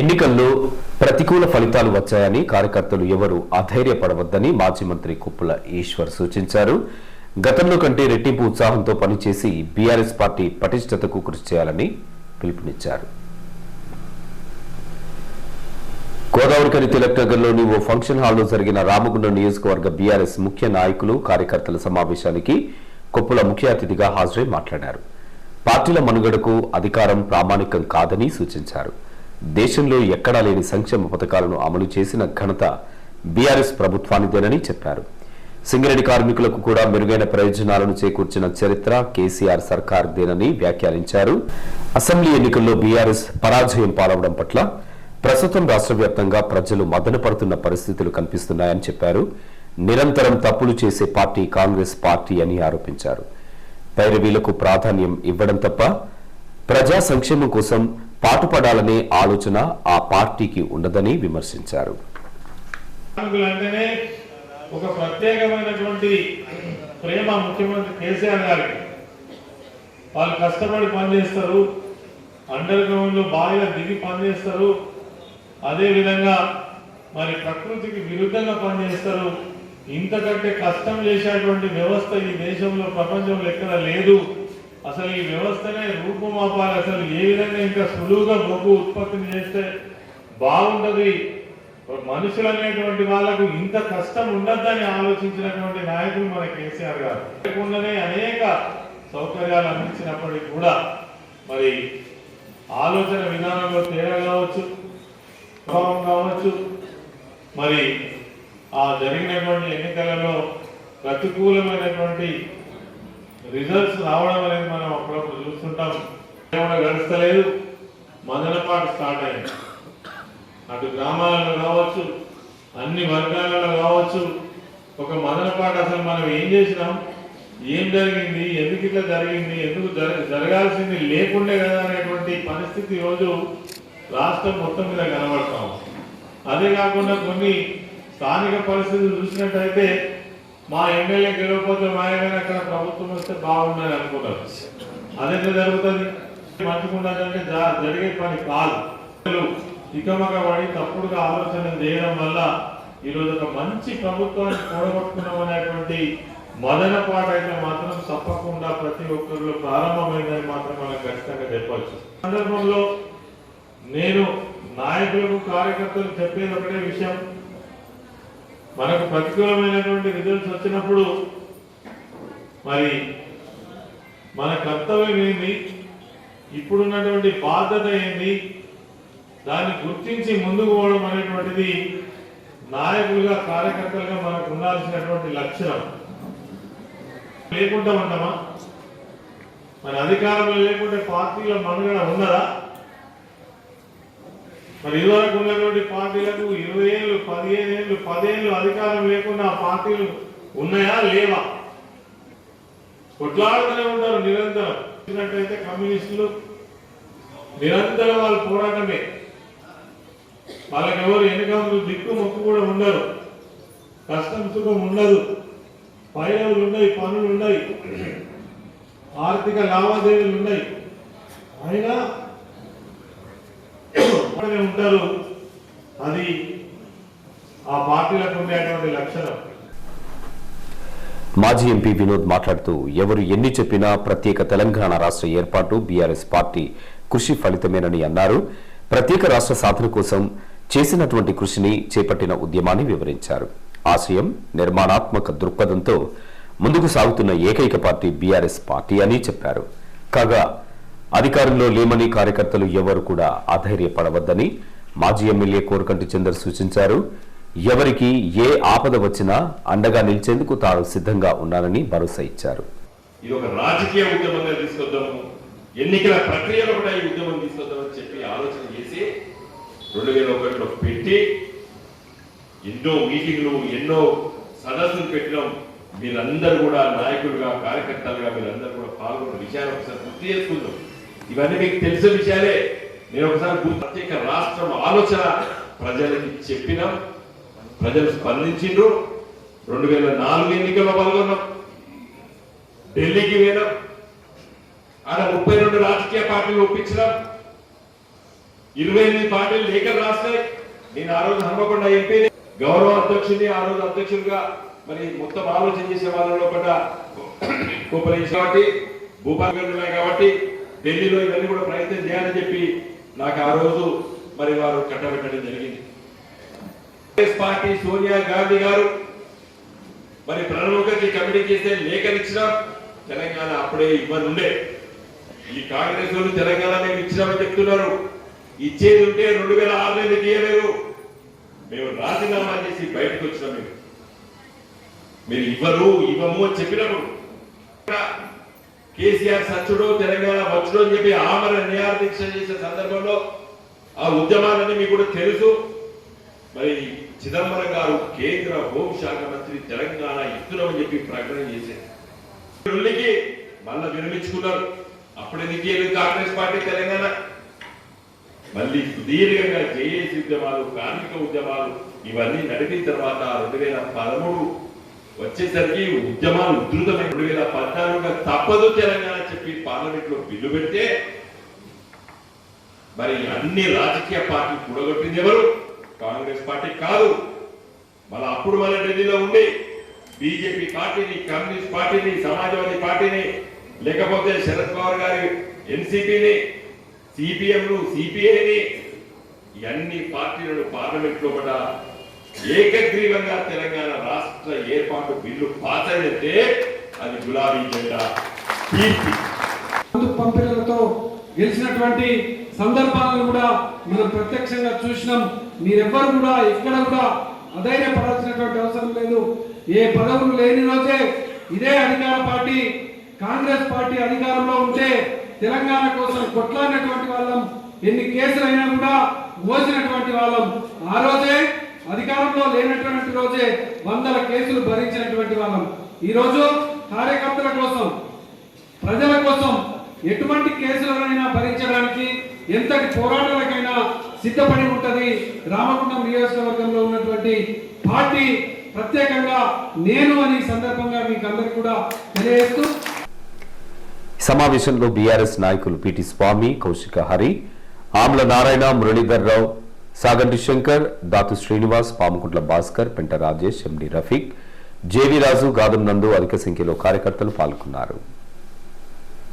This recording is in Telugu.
ఎన్నికల్లో ప్రతికూల ఫలితాలు వచ్చాయని కార్యకర్తలు ఎవరు అధైర్యపడవద్దని మాజీ మంత్రి కుప్పుల ఈశ్వర్ సూచించారు. గతంలో కంటే రెట్టింపు ఉత్సాహంతో పనిచేసి బీఆర్ఎస్ పార్టీ పటిష్టతకు కృషి చేయాలని పిలుపునిచ్చారు. గోదావరికని తిలక్ నగర్లోని ఓ ఫంక్షన్ హాల్లో జరిగిన రామగుండం నియోజకవర్గ బీఆర్ఎస్ ముఖ్య నాయకులు కార్యకర్తల సమావేశానికి కొప్పుల ముఖ్య అతిథిగా హాజరై మాట్లాడారు. పార్టీల మనుగడకు అధికారం ప్రామాణికం కాదని సూచించారు. దేశంలో ఎక్కడా లేని సంక్షేమ పథకాలను అమలు చేసిన ఘనత బీఆర్ఎస్ ప్రభుత్వానిదేనని చెప్పారు. సింగరేణి కార్మికులకు కూడా మెరుగైన ప్రయోజనాలను చేకూర్చిన చరిత్ర కేసీఆర్ సర్కార్దేనని వ్యాఖ్యానించారు. అసెంబ్లీ ఎన్నికల్లో బీఆర్ఎస్ పరాజయం పాలవడం పట్ల ప్రస్తుతం రాష్ట్ర వ్యాప్తంగా ప్రజలు మదనపడుతున్న పరిస్థితులు కనిపిస్తున్నాయని చెప్పారు. నిరంతరం తప్పులు చేసే పార్టీ కాంగ్రెస్ పార్టీ అని ఆరోపించారు. పైరవీలకు ప్రాధాన్యం ఇవ్వడం తప్ప ప్రజా సంక్షేమం కోసం పాటుపడాలనే ఆలోచన ఆ పార్టీకి ఉండదని విమర్శించారు. అంటేనే ఒక ప్రత్యేకమైనటువంటి ప్రేమ ముఖ్యమంత్రి కేసీఆర్ గారికి. వాళ్ళు కష్టపడి పనిచేస్తారు అండర్ గ్రౌండ్లో దిగి పనిచేస్తారు అదేవిధంగా మరి ప్రకృతికి విరుద్ధంగా పనిచేస్తారు ఇంతకంటే కష్టం చేసేటువంటి వ్యవస్థ ఈ దేశంలో ప్రపంచంలో ఎక్కడ లేదు. అసలు ఈ వ్యవస్థనే రూపుమాపాలి. అసలు ఏ విధంగా ఇంకా సులువుగా బొగ్గు ఉత్పత్తిని చేస్తే బాగుంటుంది? మనుషులు అనేటువంటి వాళ్ళకు ఇంత కష్టం ఉండద్దని ఆలోచించినటువంటి నాయకులు మన కేసీఆర్ గారు. లేకుండానే అనేక సౌకర్యాలు అందించినప్పటికీ కూడా మరి ఆలోచన విధానంలో తేడా కావచ్చు ప్రభావం కావచ్చు. మరి ఆ జరిగినటువంటి ఎన్నికలలో ప్రతికూలమైనటువంటి రిజల్ట్స్ రావడం అనేది మనం అప్పుడప్పుడు చూస్తుంటాం. ఏమైనా గడుస్తలేదు. మదనపాటు స్టార్ట్ అయింది. అటు గ్రామాలలో కావచ్చు అన్ని వర్గాలలో కావచ్చు ఒక మదనపాటు అసలు మనం ఏం చేసినాం? ఏం జరిగింది? ఎందుకు ఇట్లా జరిగింది? ఎందుకు జరగాల్సింది లేకుండే కదా అనేటువంటి పరిస్థితి ఈరోజు రాష్ట్రం మొత్తం మీద కనబడతాం అదే కాకుండా కొన్ని స్థానిక పరిస్థితులు చూసినట్టయితే మా ఎమ్మెల్యే గెలవకపోతే మా ఏమైనా అక్కడ ప్రభుత్వం వస్తే బాగుందని అనుకున్నారు అదెంత జరుగుతుంది? మంచుకుంటుందంటే జరిగే పని కాదు. ఇకమక పడి తప్పుడుగా ఆలోచన చేయడం వల్ల ఈరోజు ఒక మంచి ప్రభుత్వాన్ని కూడగొట్టుకున్నాం అనేటువంటి మదన పాట అయితే మాత్రం తప్పకుండా ప్రతి ఒక్కరిలో ప్రారంభమైందని మాత్రం మనం ఖచ్చితంగా చెప్పచ్చు సందర్భంలో నేను నాయకులకు కార్యకర్తలు చెప్పేది ఒకటే విషయం. మనకు ప్రతికూలమైనటువంటి రిజల్ట్స్ వచ్చినప్పుడు మరి మన కర్తవ్యం ఏంది ఇప్పుడున్నటువంటి బాధ్యత ఏంది దాన్ని గుర్తించి ముందుకు పోవడం అనేటువంటిది నాయకులుగా కార్యకర్తలుగా మనకు ఉండాల్సినటువంటి లక్షణం. లేకుండా ఉండమా? మన అధికారంలో లేకుంటే పార్టీల మనుగడ ఉన్నదా? మరి ఇదివరకు ఉన్నటువంటి పార్టీలకు ఇరవై ఏళ్ళు పదిహేను ఏళ్ళు పదేళ్ళు అధికారం లేకుండా ఆ పార్టీలు ఉన్నాయా లేవా? కొట్లాడుతూనే ఉంటారు నిరంతరం. చూసినట్టయితే కమ్యూనిస్టులు నిరంతరం వాళ్ళు పోరాటమే. వాళ్ళకి ఎవరు వెనుక దిక్కు మొక్కు కూడా ఉండరు. కష్టం సుఖం ఉండదు. పైరవులు ఉన్నాయి పనులు ఉన్నాయి ఆర్థిక లావాదేవీలు ఉన్నాయి అయినా ఉంటారు అది ఆ పార్టీలకు ఉండేటువంటి లక్షణం. మాజీ ఎంపీ వినోద్ మాట్లాడుతూ ఎవరు ఎన్ని చెప్పినా ప్రత్యేక తెలంగాణ రాష్ట్ర ఏర్పాటు బీఆర్ఎస్ పార్టీ కృషి ఫలితమేనని అన్నారు. ప్రత్యేక రాష్ట్ర సాధన కోసం చేసినటువంటి కృషిని చేపట్టిన ఉద్యమాన్ని వివరించారు. ఆశయం నిర్మాణాత్మక దృక్పథంతో ముందుకు సాగుతున్న ఏకైక పార్టీ బీఆర్ఎస్ పార్టీ అని చెప్పారు. కాగా అధికారంలో లేమని కార్యకర్తలు ఎవరు కూడా అధైర్యపడవద్దని మాజీ ఎమ్మెల్యే కోరకంటి చందర్ సూచించారు. ఎవరికి ఏ ఆపద వచ్చినా అండగా నిలిచేందుకు తాను సిద్ధంగా ఉన్నానని భరోసా ఇచ్చారు. ఇది ఒక రాజకీయ ఉద్యమంగా తీసుకొద్దాము. ఎన్నికల ప్రక్రియలో కూడా ఈ ఉద్యమం తీసుకొద్దామని చెప్పి ఆలోచన చేసి రెండు వేల ఒకటిలో పెట్టి ఎన్నో మీటింగ్లు ఎన్నో సదస్సులు పెట్టినాం. మీరందరూ కూడా నాయకులుగా కార్యకర్తలుగా మీరందరూ కూడా పాల్గొన్న విషయాన్ని ఒకసారి గుర్తు చేసుకుందాం. ఇవన్నీ మీకు తెలిసే విషయాలే. నేను ఒకసారి ప్రత్యేక రాష్ట్రం ఆలోచన ప్రజలకి చెప్పినాం. ప్రజలు స్పందించిండ్రు. రెండు వేల నాలుగు ఎన్నికల్లో పాల్గొన్నాం. ఢిల్లీకి పోయినాం. ఆడ ముప్పై రెండు రాజకీయ పార్టీలు ఒప్పించినాం. ఇరవై ఎనిమిది పార్టీలు లేఖలు రాస్తాయి. నేను ఆ రోజు హన్మకొండ ఎంపీని గౌరవ అధ్యక్షుడిని ఆ రోజు అధ్యక్షుడిగా మరి మొత్తం ఆలోచన చేసే వాళ్ళలో కూడా కోపరేషన్ కాబట్టి భూపాల్ గారు ఉన్నాయి కాబట్టి ఢిల్లీలో ఇవన్నీ కూడా ప్రయత్నం చేయాలని చెప్పి నాకు ఆ రోజు మరి వారు కట్టబెట్టడం జరిగింది. కాంగ్రెస్ పార్టీ సోనియా గాంధీ గారు మరి ప్రణబ్ ముఖర్జీ కమిటీ చేస్తే లేఖలు ఇచ్చిన తెలంగాణ అప్పుడే ఇవ్వనుండే. ఈ కాంగ్రెస్ వాళ్ళు తెలంగాణ మేము ఇచ్చినామని చెప్తున్నారు. ఇచ్చేది ఉంటే రెండు వేల ఆరు నెలలు ఇవ్వలేదు మేము రాజీనామా చేసి బయటకు వచ్చినాం మీరు ఇవ్వరు ఇవ్వము అని చెప్పినప్పుడు కేసీఆర్ సచ్చుడు తెలంగాణ వచ్చుడు అని చెప్పి ఆమర నిరాహార చేసే సందర్భంలో ఆ ఉద్యమాలన్నీ మీకు కూడా తెలుసు. మరి చిదంబరం గారు కేంద్ర హోంశాఖ మంత్రి తెలంగాణ ఇస్తున్నామని చెప్పి ప్రకటన చేశారు. ఢిల్లీకి మళ్ళా విరమించుకున్నారు అప్పుడు ఎందుకు కాంగ్రెస్ పార్టీ తెలంగాణ? మళ్ళీ సుదీర్ఘంగా జేఏసీ ఉద్యమాలు కార్మిక ఉద్యమాలు ఇవన్నీ నడిపిన తర్వాత రెండు వేల పదమూడు వచ్చేసరికి ఉద్యమాలు ఉధృతమైన రెండు వేల పద్నాలుగుగా తప్పదు తెలంగాణ చెప్పి పార్లమెంట్లో బిల్లు పెడితే మరి అన్ని రాజకీయ పార్టీలు కూడగొట్టింది ఎవరు? కాంగ్రెస్ పార్టీ కాదు. మళ్ళీ అప్పుడు మన ఢిల్లీలో ఉండి బీజేపీ పార్టీని కమ్యూనిస్ట్ పార్టీని సమాజ్వాదీ పార్టీని లేకపోతే శరద్ పవార్ గారి ఎన్సీపీని సిపిఎంలు సిపిఐని ఇవన్నీ పార్టీలను పార్లమెంట్లో కూడా ఏకగ్రీవంగా తెలంగాణ రాష్ట్ర ఏర్పాటు బిల్లు పాస్ అయినట్టే అది గులాబీ జెండా. కీర్తి పంపిణీలతో గెలిచినటువంటి సందర్భాలను కూడా మనం ప్రత్యక్షంగా చూసినాం. మీరెవ్వరు కూడా ఎక్కడ కూడా అధైర్యపడాల్సినటువంటి అవసరం లేదు. ఏ పదవులు లేని రోజే ఇదే అధికార పార్టీ కాంగ్రెస్ పార్టీ అధికారంలో ఉంటే తెలంగాణ కోసం కొట్లాడినటువంటి వాళ్ళం. ఎన్ని కేసులైనా కూడా మోసినటువంటి వాళ్ళం. ఆ రోజే అధికారంలో లేనటువంటి రోజే వందల కేసులు భరించినటువంటి వాళ్ళం. ఈ రోజు కార్యకర్తల కోసం ప్రజల కోసం ఎటువంటి కేసులనైనా భరించడానికి ఎంతటి పోరాటాలకైనా సిద్ధపడి ఉంటది రామగుండం నియోజకవర్గంలో ఉన్నటువంటి పార్టీ. ప్రత్యేకంగా నేను అని సందర్భంగా మీకు అందరికి కూడా తెలియజేస్తూ సమావేశంలో బీఆర్ఎస్ నాయకులు పిటి స్వామి కౌశిక హరి ఆమ్ల Narayana Muralidhar Rao Saganti Shankar దాతు Srinivas Pamukuntla Bhaskar Penta Rajesh MD Rafiq J V Raju Gadam Nandu అధిక సంఖ్యలో కార్యకర్తలు పాల్గొన్నారు.